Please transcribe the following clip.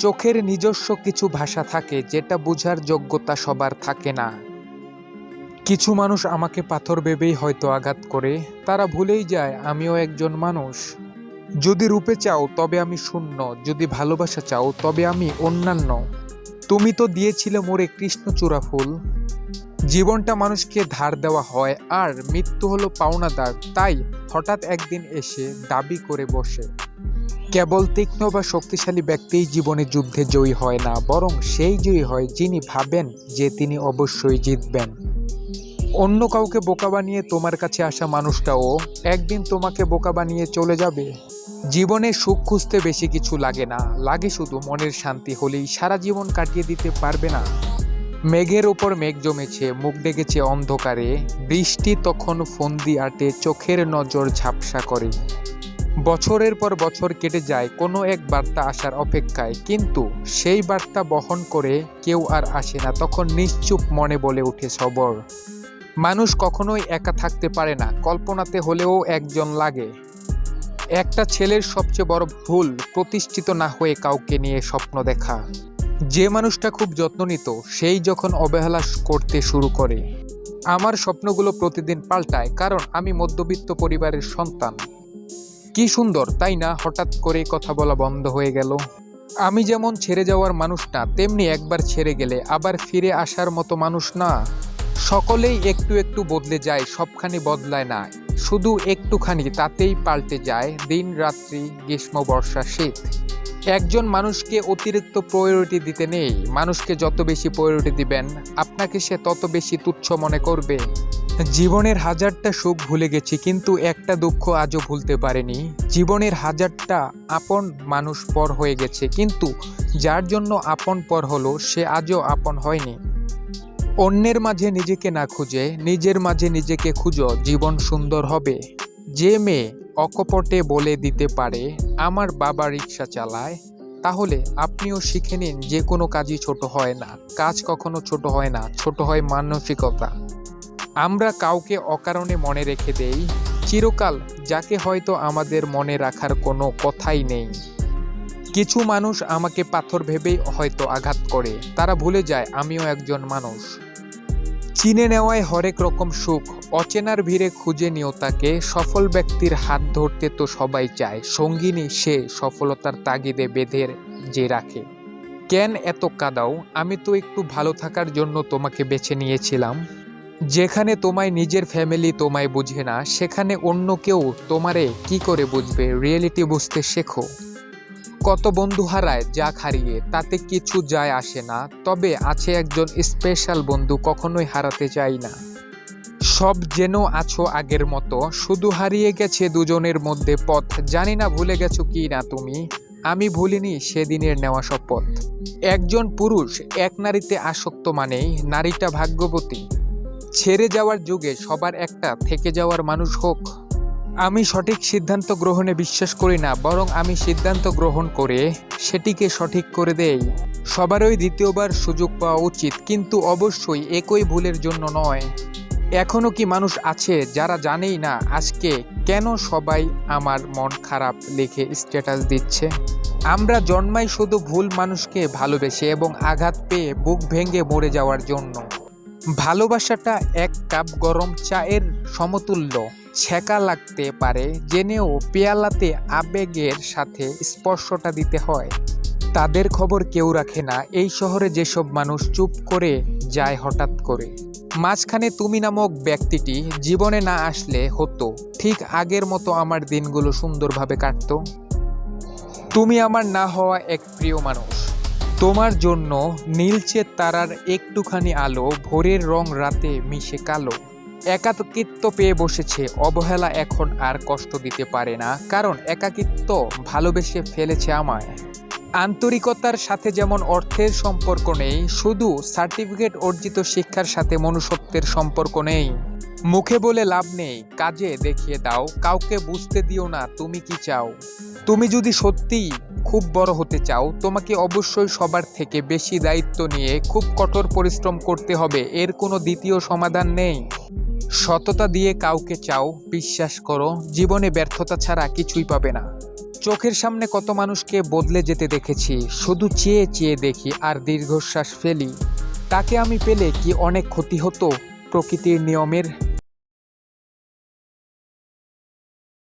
চোখের নিজস্ব কিছু ভাষা থাকে যেটা বোঝার যোগ্যতা সবার থাকে না। কিছু মানুষ আমাকে পাথর ভেবেই হয়তো আঘাত করে, তারা ভুলেই যায়, আমিও একজন মানুষ। যদি রূপে চাও, তবে আমি শূন্য। যদি ভালোবাসা চাও, তবে আমি অন্যান্য। তুমি তো দিয়েছিলে মোরে কৃষ্ণচূড়া ফুল জীবনটা মানুষকে ধার দেওয়া হয়, আর মৃত্যু হলো পাওনাদার। তাই হঠাৎ একদিন এসে দাবি করে বসে। কেবল তীক্ষ্ণ বা শক্তিশালী ব্যক্তিই জীবনে যুদ্ধে জয়ী হয় না, বরং সেই জয়ী হয় যিনি ভাবেন যে তিনি অবশ্যই জিতবেন। অন্য কাউকে বোকা বানিয়ে তোমার কাছে আসা মানুষটাও একদিন তোমাকে বোকা বানিয়ে চলে যাবে। জীবনে সুখ খুঁজতে বেশি কিছু লাগে না, লাগে শুধু মনের শান্তি হলেই সারা জীবন কাটিয়ে দিতে পারবে না। মেঘের ওপর মেঘ জমেছে, মুখ ডেকেছে অন্ধকারে, বৃষ্টি তখন ফন্দি আটে, চোখের নজর ঝাপসা করে। বছরের পর বছর কেটে যায়, কোনো এক বার্তা আসার অপেক্ষায়। কিন্তু সেই বার্তা বহন করে কেউ আর আসে না, তখন নিশ্চুপ মনে বলে উঠে সবর। মানুষ কখনোই একা থাকতে পারে না, কল্পনাতে হলেও একজন লাগে। একটা ছেলের সবচেয়ে বড় ভুল, প্রতিষ্ঠিত না হয়ে কাউকে নিয়ে স্বপ্ন দেখা। যে মানুষটা খুব যত্ন নিত, সেই যখন অবহেলা করতে শুরু করে। আমার স্বপ্নগুলো প্রতিদিন পাল্টায়, কারণ আমি মধ্যবিত্ত পরিবারের সন্তান। কি সুন্দর, তাই না? হঠাৎ করে কথা বলা বন্ধ হয়ে গেল। আমি যেমন ছেড়ে যাওয়ার মানুষ না, তেমনি একবার ছেড়ে গেলে আবার ফিরে আসার মতো মানুষ না। সকলেই একটু একটু বদলে যায়, সবখানি বদলায় না। শুধু একটুখানি, তাতেই পাল্টে যায় দিন, রাত্রি, গ্রীষ্ম, বর্ষা, শীত। একজন মানুষকে অতিরিক্ত প্রায়োরিটি দিতে নেই। মানুষকে যত বেশি প্রায়োরিটি দিবেন, আপনাকে সে তত বেশি তুচ্ছ মনে করবে। জীবনের হাজারটা সুখ ভুলে গেছি, কিন্তু একটা দুঃখ আজও ভুলতে পারেনি। জীবনের হাজারটা আপন মানুষ পর হয়ে গেছে, কিন্তু যার জন্য আপন পর হলো, সে আজও আপন হয়নি। অন্যের মাঝে নিজেকে না খুঁজে, নিজের মাঝে নিজেকে খুঁজো, জীবন সুন্দর হবে। যে মেয়ে অকপটে বলে দিতে পারে, আমার বাবা রিক্সা চালায়, তাহলে আপনিও শিখে নিন, যে কোনো কাজই ছোট হয় না। কাজ কখনো ছোট হয় না, ছোট হয় মানসিকতা। আমরা কাউকে অকারণে মনে রেখে দেই, চিরকাল যাকে হয়তো আমাদের মনে রাখার কোনো কথাই নেই। কিছু মানুষ আমাকে পাথর ভেবেই হয়তো আঘাত করে, তারা ভুলে যায় আমিও একজন মানুষ। চিনে নেওয়ায় হরেক রকম সুখ, অচেনার ভিড়ে খুঁজে নিও তাকে, সফল ব্যক্তির হাত ধরতে তো সবাই চায়, সঙ্গিনী সে সফলতার তাগিদে বেঁধে যে রাখে। কেন এত কাদাও? আমি তো একটু ভালো থাকার জন্য তোমাকে বেছে নিয়েছিলাম। যেখানে তোমায় নিজের ফ্যামিলি তোমায় বুঝে না, সেখানে অন্য কেউ তোমারে কি করে বুঝবে? রিয়েলিটি বুঝতে শেখো। কত বন্ধু হারায় যা হারিয়ে, তাতে কিছু যায় আসে না, তবে আছে একজন স্পেশাল বন্ধু কখনোই হারাতে চাই না। সব যেন আছো আগের মতো, শুধু হারিয়ে গেছে দুজনের মধ্যে পথ। জানি না ভুলে গেছো কি না তুমি? আমি ভুলিনি সেদিনের নেওয়া শপথ। একজন পুরুষ, এক নারীতে আসক্ত মানেই নারীটা ভাগ্যবতী। ছেড়ে যাওয়ার যুগে সবার একটা থেকে যাওয়ার মানুষ হোক। আমি সঠিক সিদ্ধান্ত গ্রহণে বিশ্বাস করি না, বরং আমি সিদ্ধান্ত গ্রহণ করে সেটিকে সঠিক করে দেই। সবারই দ্বিতীয়বার সুযোগ পাওয়া উচিত, কিন্তু অবশ্যই একই ভুলের জন্য নয়। এখনও কি মানুষ আছে যারা জানেই না আজকে কেন সবাই আমার মন খারাপ লিখে স্ট্যাটাস দিচ্ছে? আমরা জন্মাই শুধু ভুল মানুষকে ভালোবেসে এবং আঘাত পেয়ে বুক ভেঙে মরে যাওয়ার জন্য। ভালোবাসাটা এক কাপ গরম চায়ের সমতুল্য। ছেঁকা লাগতে পারে, জেনেও পেয়ালাতে আবেগের সাথে স্পর্শটা দিতে হয়। তাদের খবর কেউ রাখে না, এই শহরে যেসব মানুষ চুপ করে যায় হঠাৎ করে। মাঝখানে তুমি নামক ব্যক্তিটি জীবনে না আসলে হতো, ঠিক আগের মতো আমার দিনগুলো সুন্দরভাবে কাটতো। তুমি আমার না হওয়া এক প্রিয় মানুষ। তোমার জন্য নীলচে তারার একটুখানি আলো, ভোরের রং রাতে মিশে কালো। একাকিত্ব পেয়ে বসেছে, অবহেলা এখন আর কষ্ট দিতে পারে না, কারণ একাকিত্ব ভালোবেসে ফেলেছে আমায়। আন্তরিকতার সাথে যেমন অর্থের সম্পর্ক নেই, শুধু সার্টিফিকেট অর্জিত শিক্ষার সাথে মনুষ্যত্বের সম্পর্ক নেই। মুখে বলে লাভ নেই, কাজে দেখিয়ে দাও, কাউকে বুঝতে দিও না, তুমি কি চাও? তুমি যদি সত্যিই খুব বড় হতে চাও, তোমাকে অবশ্যই সবার থেকে বেশি দায়িত্ব নিয়ে খুব কঠোর পরিশ্রম করতে হবে, এর কোনো দ্বিতীয় সমাধান নেই। সততা দিয়ে কাউকে চাও, বিশ্বাস করো, জীবনে ব্যর্থতা ছাড়া কিছুই পাবে না। চোখের সামনে কত মানুষকে বদলে যেতে দেখেছি, শুধু চেয়ে চেয়ে দেখি আর দীর্ঘশ্বাস ফেলি। তাকে আমি পেলে কি অনেক ক্ষতি হতো? প্রকৃতির নিয়মের